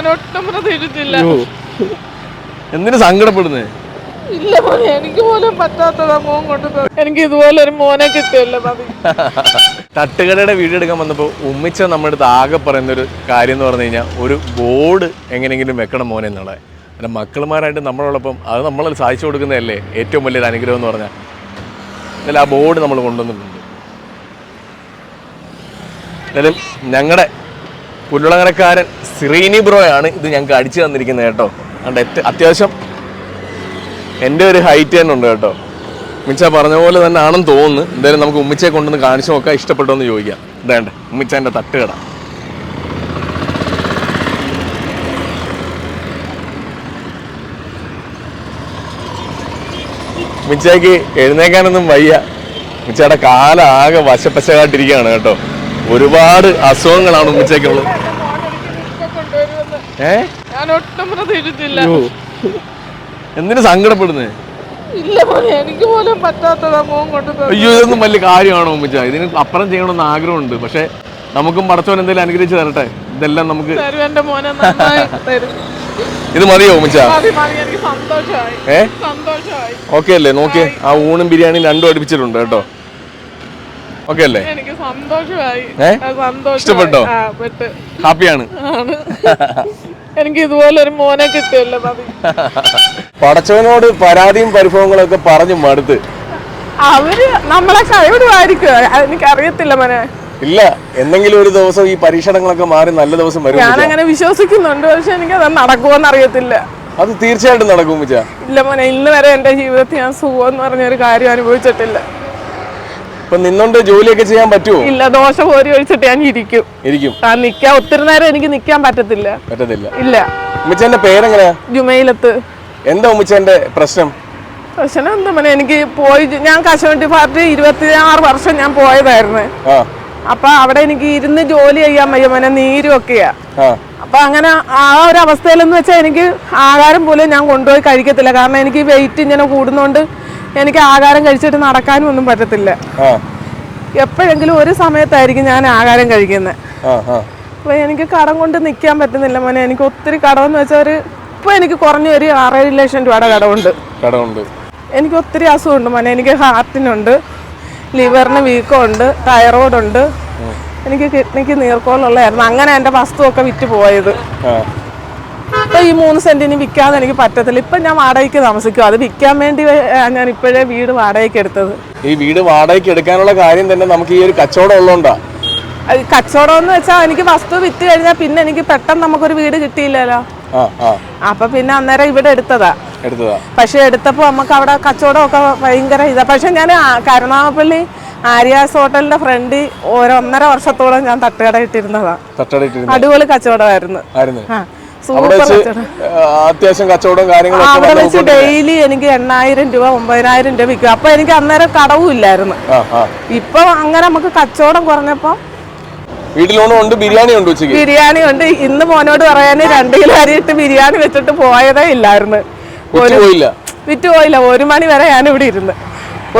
ഞാൻ ഒട്ടും പ്രതീക്ഷിച്ചില്ല അയ്യോ. എന്തിനു സങ്കടപ്പെടുന്നേ? ഇല്ല മോനെ എനിക്ക് പോലും പറ്റാത്തതാ മോൻ കൊണ്ടു എനിക്ക് ഇതുപോലെ ഒരു മോനെ കിട്ടിയല്ലോ മതി തട്ടുകടയുടെ വീഡിയോ എടുക്കാൻ വന്നപ്പോൾ ഉമ്മിച്ച നമ്മുടെ അടുത്ത് ആകെ പറയുന്ന ഒരു കാര്യം എന്ന് പറഞ്ഞു കഴിഞ്ഞാൽ ഒരു ബോർഡ് എങ്ങനെയെങ്കിലും വെക്കണം മോനെ എന്നുള്ളത്. അല്ല മക്കളുമാരായിട്ട് നമ്മളോടൊപ്പം അത് നമ്മൾ സാധിച്ചു കൊടുക്കുന്നതല്ലേ ഏറ്റവും വലിയൊരു അനുഗ്രഹം എന്ന് പറഞ്ഞാൽ അല്ല ആ ബോർഡ് നമ്മൾ കൊണ്ടുവന്നിട്ടുണ്ട്. എന്തായാലും ഞങ്ങളുടെ പുല്ലുളങ്ങരക്കാരൻ സിറീനി ബ്രോയാണ് ഇത് ഞങ്ങൾക്ക് അടിച്ചു തന്നിരിക്കുന്നത് കേട്ടോ. അതുകൊണ്ട് അത്യാവശ്യം എന്റെ ഒരു ഹൈറ്റ് തന്നെ ഉണ്ട് കേട്ടോ. ഉമ്മിച്ച പറഞ്ഞ പോലെ തന്നെ ആണെന്ന് തോന്നുന്നു. എന്തായാലും നമുക്ക് ഉമ്മിച്ചയെ കൊണ്ടുവന്ന് കാണിച്ചു നോക്കാം ഇഷ്ടപ്പെട്ടോ എന്ന് ചോദിക്കാം. ഇതേണ്ട ഉമ്മിച്ചേന്റെ തട്ടുകട. ഉമ്മിച്ചയ്ക്ക് എഴുന്നേക്കാനൊന്നും വയ്യ. ഉമ്മിച്ചയുടെ കാലാകെ വശപ്പശകാട്ടിരിക്കുകയാണ് കേട്ടോ. ഒരുപാട് അസുഖങ്ങളാണ് ഏ? പ്രതീക്ഷിച്ചില്ല എന്തിനു സങ്കടപ്പെടുന്നേ? എനിക്ക് പോലും പറ്റാത്തതാ മോൻ കൊണ്ടു അയ്യോ ഇതൊന്നും വലിയ കാര്യമാണോ ഉമ്മച്ച? ഇതിന് അപ്പുറം ചെയ്യണമെന്ന് ആഗ്രഹമുണ്ട്. പക്ഷെ നമുക്കും പടച്ചോൻ എന്തെങ്കിലും അനുഗ്രഹിച്ച് തരട്ടെ? ഇതെല്ലാം നമുക്ക് ഇത് മതിയോ ഉമ്മച്ച? ഏ? ഓക്കെ അല്ലേ നോക്കിയേ. ആ ഊണും ബിരിയാണി രണ്ടും അടുപ്പിച്ചിട്ടുണ്ട് കേട്ടോ. ഓക്കെ അല്ലേ? എനിക്ക് സന്തോഷമായി? ഇഷ്ടപ്പെട്ടോ? ഹാപ്പിയാണ്. എനിക്ക് ഇതുപോലെ ഒരു മോനെ കിട്ടിയല്ലോ പടച്ചവനോട് പരാതിയും പരിഭവങ്ങളും ഒക്കെ പറഞ്ഞു മടുത്ത്. അവർ നമ്മളെ കൈവിടുമായിരിക്കും എനിക്ക് അറിയത്തില്ല മനെ. ഇല്ല എന്തെങ്കിലും ഒരു ദിവസം ഈ പരീക്ഷണങ്ങളൊക്കെ മാറി നല്ല ദിവസം വരും ഞാൻ അങ്ങനെ വിശ്വസിക്കുന്നുണ്ട് പക്ഷെ എനിക്ക് അത് നടക്കുമോന്ന് അറിയത്തില്ല അത് തീർച്ചയായിട്ടും നടക്കും ഇല്ല മോനെ ഇന്ന് വരെ എന്റെ ജീവിതത്തിൽ ഞാൻ സുഖം എന്ന് പറഞ്ഞൊരു കാര്യം അനുഭവിച്ചിട്ടില്ല. ഇപ്പൊ നിന്നോണ്ട് ജോലിയൊക്കെ ചെയ്യാൻ പറ്റുമോ ഇല്ല ദോശ പോരി ഒഴിച്ചിട്ട് ഞാൻ ഇരിക്കും. ഇരിക്കും. ആ നിക്കാൻ ഒത്തിരി നേരം എനിക്ക് നിക്കാൻ പറ്റത്തില്ല. പറ്റത്തില്ല. ഇല്ല. ഉമ്മച്ചേന്റെ പേരെങ്ങനെയാ? ജുമയിലത്ത് എന്താ ഉമ്മച്ചേന്റെ പ്രശ്നം? പ്രശ്നം എന്താ മോനെ എനിക്ക് പോയി ഞാൻ കശുവണ്ടി പാർട്ടി ഇരുപത്തി ആറ് വർഷം ഞാൻ പോയതായിരുന്നു. ആ. അപ്പൊ അവിടെ എനിക്ക് ഇരുന്ന് ജോലി ചെയ്യാൻ വയ്യ മോനെ നീരും ഒക്കെയാ. ആ. അപ്പൊ അങ്ങനെ ആ ഒരു അവസ്ഥയിലെന്ന് വെച്ചാൽ എനിക്ക് ആഹാരം പോലും ഞാൻ കൊണ്ടുപോയി കഴിക്കത്തില്ല. കാരണം എനിക്ക് വെയിറ്റ് ഇങ്ങനെ കൂടുന്നോണ്ട് എനിക്ക് ആഹാരം കഴിച്ചിട്ട് നടക്കാനും ഒന്നും പറ്റത്തില്ല എപ്പോഴെങ്കിലും ഒരു സമയത്തായിരിക്കും ഞാൻ ആഹാരം കഴിക്കുന്നത് അപ്പൊ എനിക്ക് കടം കൊണ്ട് നിൽക്കാൻ പറ്റുന്നില്ല മോനെ. എനിക്ക് ഒത്തിരി കടമെന്ന് വെച്ചാൽ ഒരു ഇപ്പൊ എനിക്ക് കുറഞ്ഞ ഒരു ആറേഴ് ലക്ഷം രൂപയുടെ കടമുണ്ട്. കടമുണ്ട്. എനിക്ക് ഒത്തിരി അസുഖമുണ്ട് മോനെ. എനിക്ക് ഹാർട്ടിനുണ്ട് ലിവറിന് വീക്കമുണ്ട് തൈറോയിഡ് ഉണ്ട് എനിക്ക് കിഡ്നിക്ക് നീർക്കോളുള്ളതായിരുന്നു. അങ്ങനെ എന്റെ വസ്തുവൊക്കെ വിറ്റ് പോയത്. ഇപ്പൊ ഈ മൂന്ന് സെന്റിന് വിൽക്കാതെ എനിക്ക് പറ്റത്തില്ല. ഇപ്പൊ ഞാൻ വാടകയ്ക്ക് താമസിക്കും അത് വിൽക്കാൻ വേണ്ടി ഞാൻ ഇപ്പോഴേ വീട് വാടകയ്ക്ക് എടുത്തത്. ഈ വീട് വാടകയ്ക്ക് എടുക്കാനുള്ള കാര്യം തന്നെ നമുക്ക് ഈ ഒരു കച്ചവടം ഉള്ളതുകൊണ്ടാ കച്ചവടം എന്ന് വെച്ചാൽ എനിക്ക് വസ്തു വിറ്റ് കഴിഞ്ഞാൽ പിന്നെ എനിക്ക് പെട്ടെന്ന് നമുക്കൊരു വീട് കിട്ടിയില്ലല്ലോ. അപ്പൊ പിന്നെ അന്നേരം ഇവിടെ എടുത്തതാ. പക്ഷെ എടുത്തപ്പോ നമുക്ക് അവിടെ കച്ചവടം ഒക്കെ ഭയങ്കര ഇതാ. പക്ഷെ ഞാൻ കരുണാമപ്പള്ളി ആര്യാസ് ഹോട്ടലിന്റെ ഫ്രണ്ട് ഒരൊന്നര ഒന്നര വർഷത്തോളം ഞാൻ തട്ടുകട ഇട്ടിരുന്നതാ. അടിപൊളി കച്ചവടമായിരുന്നു. വെച്ച് കച്ചവടം ആ, കാര്യങ്ങളും അവിടെ വെച്ച് ഡെയിലി എനിക്ക് എണ്ണായിരം രൂപ ഒമ്പതിനായിരം രൂപ വിൽക്കും. അപ്പൊ എനിക്ക് അന്നേരം കടവും ഇല്ലായിരുന്നു. ഇപ്പൊ അങ്ങനെ നമുക്ക് കച്ചവടം കുറഞ്ഞപ്പോ വീട്ടിലോണുണ്ട് ബിരിയാണി ഉണ്ട് ഉച്ചയ്ക്ക്? ബിരിയാണി ഉണ്ട്. ഇന്ന് മോനോട് പറയാന് രണ്ട് കിലോ അരി ഇട്ട് ബിരിയാണി വെച്ചിട്ട് പോയതേ ഇല്ലായിരുന്നു. വിറ്റുപോയില്ല വിറ്റ് പോയില്ല. ഒരു മണി വരെ ഞാൻ ഇവിടെ ഇരുന്ന്.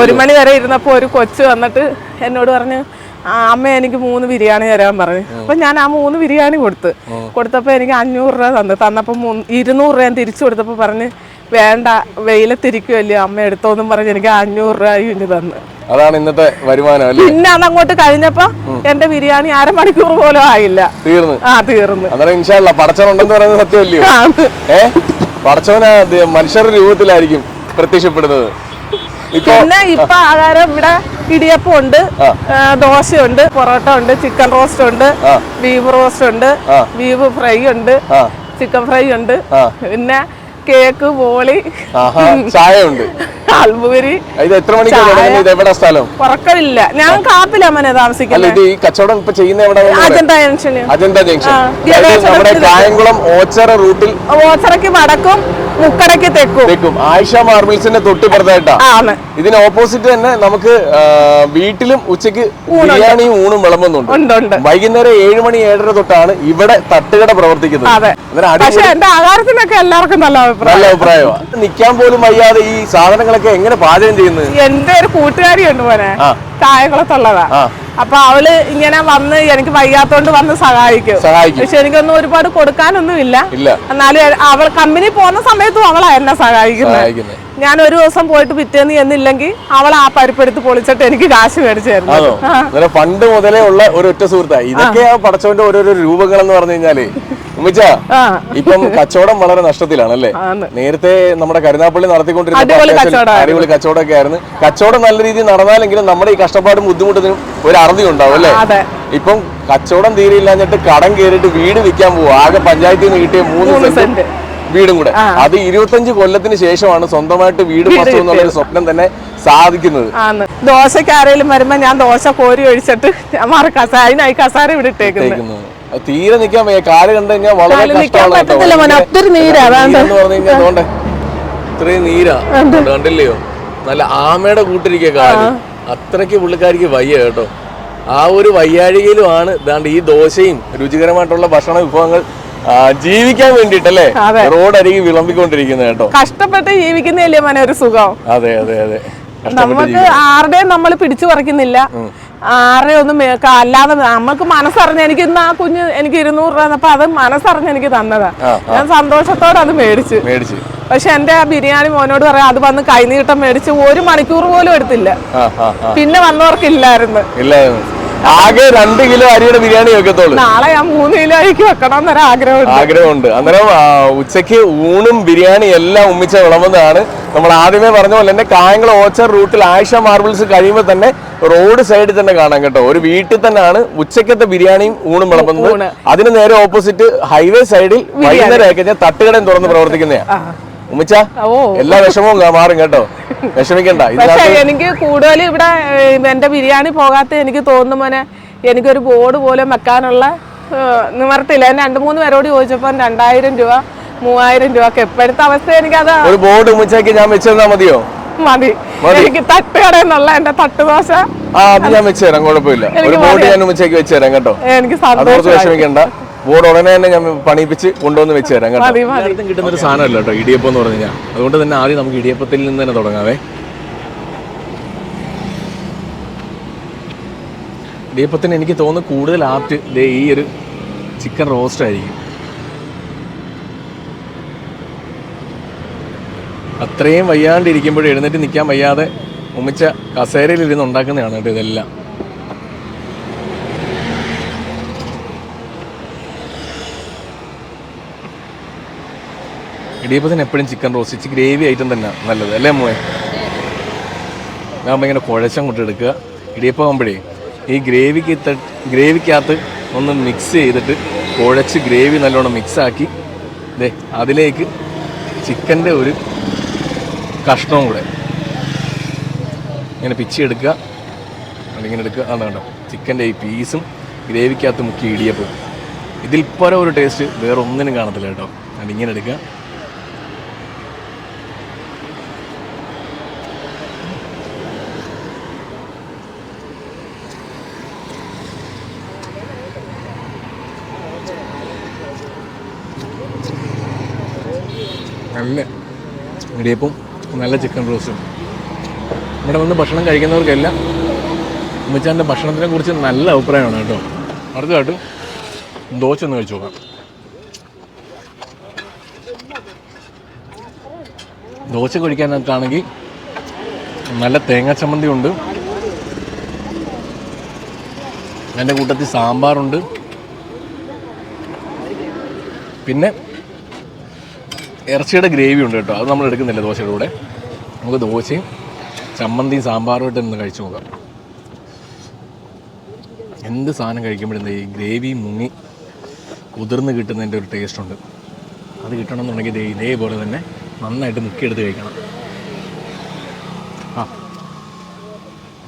ഒരു മണി വരെ ഇരുന്നപ്പോ ഒരു കൊച്ചു വന്നിട്ട് എന്നോട് പറഞ്ഞു "ആ, അമ്മ എനിക്ക് മൂന്ന് ബിരിയാണി തരാൻ പറഞ്ഞു. അപ്പൊ ഞാൻ ആ മൂന്ന് ബിരിയാണി കൊടുത്ത്. കൊടുത്തപ്പോൾ എനിക്ക് അഞ്ഞൂറ് രൂപ തന്നു. തന്നപ്പോൾ ഇരുന്നൂറ് രൂപ ഞാൻ തിരിച്ചു കൊടുത്തപ്പോൾ പറഞ്ഞ് വേണ്ട വെയിലത്തിരിക്കുമല്ലേ അമ്മ എടുത്തോന്നും പറഞ്ഞ് എനിക്ക് അഞ്ഞൂറ് രൂപ ഇനി തന്നു. അതാണ് ഇന്നത്തെ വരുമാനം പിന്നെ അങ്ങോട്ട് കഴിഞ്ഞപ്പോ എന്റെ ബിരിയാണി അരമണിക്കൂർ പോലും ആയില്ല. തീർന്നു. ആ തീർന്നു. അന്നേരം ഇൻഷാല്ല പടച്ചവനുണ്ടെന്ന് പറയുന്നത് സത്യമല്ലയോ. ഏ? പടച്ചവന മനുഷ്യരുടെ രൂപത്തിലായിരിക്കും പ്രത്യക്ഷപ്പെടുന്നത്. പിന്നെ ഇപ്പൊ ആഹാരം ഇവിടെ ഇടിയപ്പം ഉണ്ട് ദോശയുണ്ട് പൊറോട്ട ഉണ്ട് ചിക്കൻ റോസ്റ്റ് ഉണ്ട് ബീഫ് റോസ്റ്റ് ഉണ്ട് ബീഫ് ഫ്രൈ ഉണ്ട് ചിക്കൻ ഫ്രൈ ഉണ്ട് പിന്നെ കേക്ക് ബോളി ചായ ഉണ്ട് അൽബുരി ഇത് എത്ര മണിക്കാണ് സ്ഥലം? ഉറക്കമില്ല. ഞാൻ കാപ്പില മനെ അല്ല താമസിക്കുന്നത് ഈ കച്ചവടം ഇപ്പൊ ചെയ്യുന്ന എവിടെ അജന്ത ജംഗ്ഷന് അജന്ത ജംഗ്ഷൻ നമ്മുടെ കായംകുളം ഓച്ചറ റൂട്ടിൽ ഓച്ചറയ്ക്ക് വടക്കും മുക്കടയ്ക്ക് തെക്കും. തെക്കും. ആയിഷ മാർബിൾസിന്റെ തൊട്ടിപ്പുറത്തായിട്ടാ ആണ്. ഇതിന് ഓപ്പോസിറ്റ് തന്നെ നമുക്ക് വീട്ടിലും ഉച്ചയ്ക്ക് ബിരിയാണിയും ഊണും വിളമ്പുന്നുണ്ട്. വൈകുന്നേരം ഏഴ് മണി ഏഴര തൊട്ടാണ് ഇവിടെ തട്ടുകട പ്രവർത്തിക്കുന്നത്. അതെ. പക്ഷെ എന്റെ ആഹാരത്തിനൊക്കെ എല്ലാവർക്കും നല്ല അഭിപ്രായം. നല്ല അഭിപ്രായമാണ് നിൽക്കാൻ പോലും വയ്യാതെ ഈ സാധനങ്ങളൊക്കെ എങ്ങനെ പാചകം ചെയ്യുന്നത്? എന്റെ ഒരു കൂട്ടുകാരി ഉണ്ട് കായംകുളത്തുള്ളതാ അപ്പൊ അവൾ ഇങ്ങനെ വന്ന് എനിക്ക് വയ്യാത്തോണ്ട് വന്ന് സഹായിക്കും. പക്ഷെ എനിക്കൊന്നും ഒരുപാട് കൊടുക്കാനൊന്നും ഇല്ല. എന്നാലും അവൾ കമ്പനി പോകുന്ന സമയത്തും അവളാ എന്നെ സഹായിക്കുന്നത് ഞാൻ ഒരു ദിവസം പോയിട്ട് പിറ്റേന്ന് എന്നില്ലെങ്കിൽ അവൾ ആ പരിപ്പെടുത്ത് പൊളിച്ചിട്ട് എനിക്ക് കാശ് മേടിച്ചു തരുന്നു ആണോ പണ്ട് മുതലേ ഉള്ള ഒരു ഒറ്റ സുഹൃത്താ ഇതൊക്കെ ആ പടച്ചവന്റെ ഓരോരോ രൂപങ്ങൾ എന്ന് പറഞ്ഞു കഴിഞ്ഞാൽ. ഉമ്മിച്ച ഇപ്പം കച്ചവടം വളരെ നഷ്ടത്തിലാണല്ലേ? അല്ലേ നേരത്തെ നമ്മുടെ കരുനാപ്പള്ളി നടത്തിക്കൊണ്ടിരുന്ന അടിപൊളി ഒക്കെ കച്ചവടമൊക്കെ ആയിരുന്നു. കച്ചവടം നല്ല രീതിയിൽ നടന്നാലെങ്കിലും നമ്മുടെ ഈ കഷ്ടപ്പാടും ബുദ്ധിമുട്ടിനും ഒരു അറുതി ഉണ്ടാവും അല്ലേ? ഇപ്പം കച്ചവടം തീരെയില്ലാഞ്ഞിട്ട് കടം കയറിയിട്ട് വീട് വിൽക്കാൻ പോവും. ആകെ പഞ്ചായത്തിൽ നിന്ന് കിട്ടിയ മൂന്ന് സെന്റ്. വീടും കൂടെ. അത് ഇരുപത്തഞ്ച് കൊല്ലത്തിന് ശേഷമാണ് സ്വന്തമായിട്ട് വീട് വസ്തു എന്നുള്ള ഒരു സ്വപ്നം തന്നെ സാധിക്കുന്നത്. ദോശക്ക് ആരെങ്കിലും വരുമ്പോ ഞാൻ ദോശ കോരി ഒഴിച്ചിട്ട് മാറി കസാര ഇവിടെ ഇട്ടേക്കുന്നത്. തീരെ നിക്കാൻ വയ്യ. കാൽ കണ്ടു കഴിഞ്ഞാൽ വളരെ കഷ്ടമാണ് നീരാ. പറഞ്ഞു കഴിഞ്ഞാൽ ഇത്രയും നീരാ. കണ്ടില്ലയോ? നല്ല ആമയുടെ കൂട്ടിരിക്കുക കാൽ. അത്രയ്ക്ക് പുള്ളിക്കാരിക്ക് വയ്യ കേട്ടോ. ആ ഒരു വയ്യാഴികയിലുമാണ് ഇതാണ്ട് ഈ ദോശയും രുചികരമായിട്ടുള്ള ഭക്ഷണ വിഭവങ്ങൾ ജീവിക്കാൻ വേണ്ടിട്ടല്ലേ. റോഡ് അരികി വിളമ്പിക്കൊണ്ടിരിക്കുന്നത് കേട്ടോ. കഷ്ടപ്പെട്ട് ജീവിക്കുന്നതല്ലേ മനോ ഒരു സുഖം? അതെ അതെ അതെ. നമുക്ക് ആരുടെയും നമ്മൾ പിടിച്ചു പറിക്കുന്നില്ല. ആരുടെയും ഒന്നും അല്ലാതെ നമുക്ക് മനസ്സറിഞ്ഞ് എനിക്ക് ഇന്ന് ആ കുഞ്ഞ് എനിക്ക് ഇരുന്നൂറ് രൂപ തന്നപ്പോ അത് മനസ്സറിഞ്ഞ് എനിക്ക് തന്നതാ. ഞാൻ സന്തോഷത്തോടെ അത് മേടിച്ചു. മേടിച്ചു. പക്ഷെ എന്റെ ആ ബിരിയാണി മോനോട് പറയാം അത് വന്ന് കൈനീട്ടം മേടിച്ച് ഒരു മണിക്കൂർ പോലും എടുത്തില്ല. പിന്നെ വന്നവർക്കില്ലായിരുന്നു. ഇല്ലായിരുന്നു. ആകെ രണ്ട് കിലോ അരിയുടെ ബിരിയാണി വെക്കത്തുള്ളൂ. നാളെ ഞാൻ മൂന്ന് കിലോ ആയിരിക്കും വെക്കണം എന്നൊരു ആഗ്രഹമുണ്ട്. ആഗ്രഹമുണ്ട്. അന്നേരം ഉച്ചയ്ക്ക് ഉച്ചയ്ക്ക് ഊണും ബിരിയാണി എല്ലാം ഉമ്മിച്ച വിളമ്പുന്നതാണ്. നമ്മൾ ആദ്യമേ പറഞ്ഞ പോലെ തന്നെ കായംകുളം ഓച്ചർ റൂട്ടിൽ ആയിഷ മാർബിൾസ് കഴിയുമ്പോൾ തന്നെ റോഡ് സൈഡിൽ തന്നെ കാണാം കേട്ടോ. ഒരു വീട്ടിൽ തന്നെയാണ് ഉച്ചക്കത്തെ ബിരിയാണിയും ഊണും വിളമ്പുന്നത്. അതിന് നേരെ ഓപ്പോസിറ്റ് ഹൈവേ സൈഡിൽ വൈകുന്നേരം ആയി കഴിഞ്ഞാൽ തട്ടുകടയും തുറന്ന് പ്രവർത്തിക്കുന്നതാ ഉമ്മച്ച എല്ലാ വിഷമവും മാറും കേട്ടോ. വിഷമിക്കണ്ട. പക്ഷെ എനിക്ക് കൂടുതൽ ഇവിടെ എന്റെ ബിരിയാണി പോകാത്ത എനിക്ക് തോന്നുന്നു മോനെ എനിക്കൊരു ബോർഡ് പോലും വെക്കാനുള്ള നിവർത്തില്ല ഞാൻ രണ്ട് മൂന്ന് പേരോട് ചോദിച്ചപ്പോൾ രണ്ടായിരം രൂപ മൂവായിരം രൂപ ഒക്കെ. എപ്പോഴത്തെ അവസ്ഥ എനിക്കത്. ഒരു ബോർഡ് ഉമ്മച്ചാക്കി ഞാൻ വെച്ചിരുന്നാ മതിയോ? മതി. എനിക്ക് തട്ടുകടയെന്നുള്ള എന്റെ തട്ടുദോശ. ആ അത് ഞാൻ വെച്ചുതരാം കുഴപ്പമില്ല. ഒരു ബോർഡ് ഞാൻ ഉമ്മച്ചാക്കി വെച്ചുതരാം കേട്ടോ. എനിക്ക് സന്തോഷം വിഷമിക്കണ്ട. ബോർഡ് ഉടനെ തന്നെ ഞാൻ പണിയിപ്പിച്ച് കൊണ്ടുവന്ന് വെച്ച് തരാം കേട്ടോ. കിട്ടുന്ന ഒരു സാധനമല്ല കേട്ടോ ഇടിയപ്പം എന്ന് പറഞ്ഞു കഴിഞ്ഞാൽ അതുകൊണ്ട് തന്നെ ആദ്യം നമുക്ക് ഇടിയപ്പത്തിൽ നിന്ന് തന്നെ തുടങ്ങാവേ. ഇടിയപ്പത്തിന് എനിക്ക് തോന്നുന്നു കൂടുതൽ ആപ്റ്റ് ദേ ഈ ഒരു ചിക്കൻ റോസ്റ്റ് ആയിരിക്കും. അത്രയും വയ്യാണ്ടിരിക്കുമ്പോഴും എഴുന്നേറ്റ് നിൽക്കാൻ വയ്യാതെ ഉമ്മിച്ച കസേരയിൽ ഇരുന്ന് ഉണ്ടാക്കുന്നതാണ് കേട്ടോ ഇതെല്ലാം. ഇടിയപ്പത്തിന് എപ്പോഴും ചിക്കൻ റോസ്റ്റ് ഇച്ചിരി ഗ്രേവി ഐറ്റം തന്നെ നല്ലത്. അല്ലേ മോയെ ഞാൻ ഇങ്ങനെ കുഴച്ചം കൊണ്ട് എടുക്കുക ഇടിയപ്പം ആകുമ്പോഴേ ഈ ഗ്രേവിക്ക് ഗ്രേവിക്കകത്ത് ഒന്ന് മിക്സ് ചെയ്തിട്ട് കുഴച്ച് ഗ്രേവി നല്ലോണം മിക്സാക്കി ദേ അതിലേക്ക് ചിക്കന്റെ ഒരു കഷ്ണവും കൂടെ ഇങ്ങനെ പിച്ചി എടുക്കുക. അതിങ്ങനെ എടുക്കുക. അതാണ് കണ്ടോ? ചിക്കന്റെ ഈ പീസും ഗ്രേവിക്കകത്ത് മുക്കി ഇടിയപ്പം ഇതിൽ പരം ഒരു ടേസ്റ്റ് വേറെ ഒന്നിനും കാണത്തില്ല കേട്ടോ. അതിങ്ങനെ എടുക്കുക. നല്ല ഇടിയപ്പം നല്ല ചിക്കൻ റോസ്റ്റും ഇവിടെ വന്ന് ഭക്ഷണം കഴിക്കുന്നവർക്കെല്ലാം ഉമ്മച്ചാന്റെ ഭക്ഷണത്തിനെ കുറിച്ച് നല്ല അഭിപ്രായമാണ് കേട്ടോ. അടുത്തതായിട്ട് ദോശ ഒന്ന് കഴിച്ചു നോക്കാം. ദോശ കഴിക്കാനൊക്കെയാണെങ്കിൽ നല്ല തേങ്ങാ ചമ്മന്തി ഉണ്ട്. എന്റെ കൂട്ടത്തിൽ സാമ്പാറുണ്ട്. പിന്നെ ഇറച്ചിയുടെ ഗ്രേവി ഉണ്ട് കേട്ടോ. അത് നമ്മൾ എടുക്കുന്നില്ല ദോശയുടെ കൂടെ? നമുക്ക് ദോശയും ചമ്മന്തിയും സാമ്പാറും ആയിട്ട് ഒന്ന് കഴിച്ചു നോക്കാം. എന്ത് സാധനം കഴിക്കുമ്പോഴും ഈ ഗ്രേവി മുങ്ങി കുതിർന്ന് കിട്ടുന്നതിന്റെ ഒരു ടേസ്റ്റ് ഉണ്ട്. അത് കിട്ടണമെന്നുണ്ടെങ്കിൽ ദേ ഇതേപോലെ തന്നെ നന്നായിട്ട് മുക്കിയെടുത്ത് കഴിക്കണം. ആ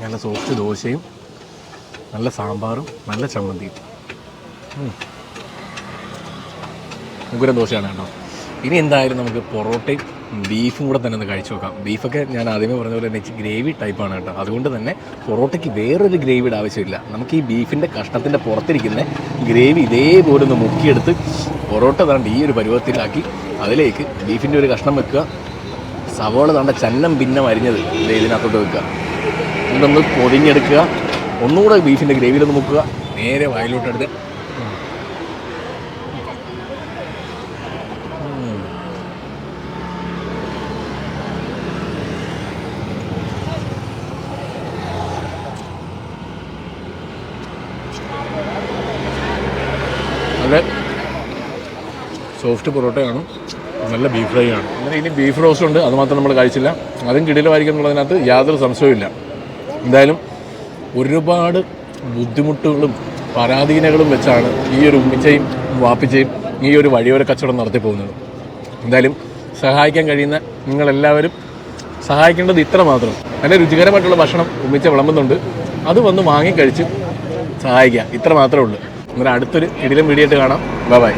നല്ല സോഫ്റ്റ് ദോശയും നല്ല സാമ്പാറും നല്ല ചമ്മന്തിയും. ഉഗ്രം ദോശയാണ് കേട്ടോ. ഇനി എന്തായാലും നമുക്ക് പൊറോട്ടയും ബീഫും കൂടെ തന്നെ ഒന്ന് കഴിച്ചു നോക്കാം. ബീഫൊക്കെ ഞാൻ ആദ്യമേ പറഞ്ഞ പോലെ തന്നെ ഗ്രേവി ടൈപ്പാണ് കേട്ടോ. അതുകൊണ്ട് തന്നെ പൊറോട്ടയ്ക്ക് വേറൊരു ഗ്രേവിയുടെ ആവശ്യമില്ല. നമുക്ക് ഈ ബീഫിന്റെ കഷ്ണത്തിന്റെ പുറത്തിരിക്കുന്ന ഗ്രേവി ഇതേപോലെ ഒന്ന് മുക്കിയെടുത്ത് പൊറോട്ട തണ്ട് ഈ ഒരു പരുവത്തിലാക്കി അതിലേക്ക് ബീഫിന്റെ ഒരു കഷ്ണം വെക്കുക. സവോള താണ്ട ചന്നം ഭിന്നം അരിഞ്ഞത് ഇതിനകത്തോട്ട് വെക്കുക. ഇതൊന്ന് പൊതിഞ്ഞെടുക്കുക. ഒന്നുകൂടെ ബീഫിന്റെ ഗ്രേവിയിലൊന്ന് മുക്കുക. നേരെ വായിലോട്ടെടുത്ത് നല്ല സോഫ്റ്റ് പൊറോട്ടയാണ്. നല്ല ബീഫ് ഫ്രൈ ആണ്. അങ്ങനെ ഇനി ബീഫ് റോസ്റ്റ് ഉണ്ട്. അത് മാത്രം നമ്മൾ കഴിച്ചില്ല. അതും കിടിലമായിരിക്കും എന്നുള്ളതിനകത്ത് യാതൊരു സംശയവുമില്ല. എന്തായാലും ഒരുപാട് ബുദ്ധിമുട്ടുകളും പരാധീനകളും വെച്ചാണ് ഈ ഒരു ഉമ്മിച്ചയും വാപ്പിച്ചയും ഈ ഒരു വഴിയോര കച്ചവടം നടത്തി പോകുന്നത്. എന്തായാലും സഹായിക്കാൻ കഴിയുന്ന നിങ്ങളെല്ലാവരും സഹായിക്കേണ്ടത് ഇത്ര മാത്രം. നല്ല രുചികരമായിട്ടുള്ള ഭക്ഷണം ഉമ്മിച്ച വിളമ്പുന്നുണ്ട്. അത് വന്ന് വാങ്ങിക്കഴിച്ച് സഹായിക്കുക. ഇത്ര മാത്രമേ ഉള്ളൂ. അങ്ങനെ അടുത്തൊരു ഇടിലും ആയിട്ട് കാണാം. ബൈ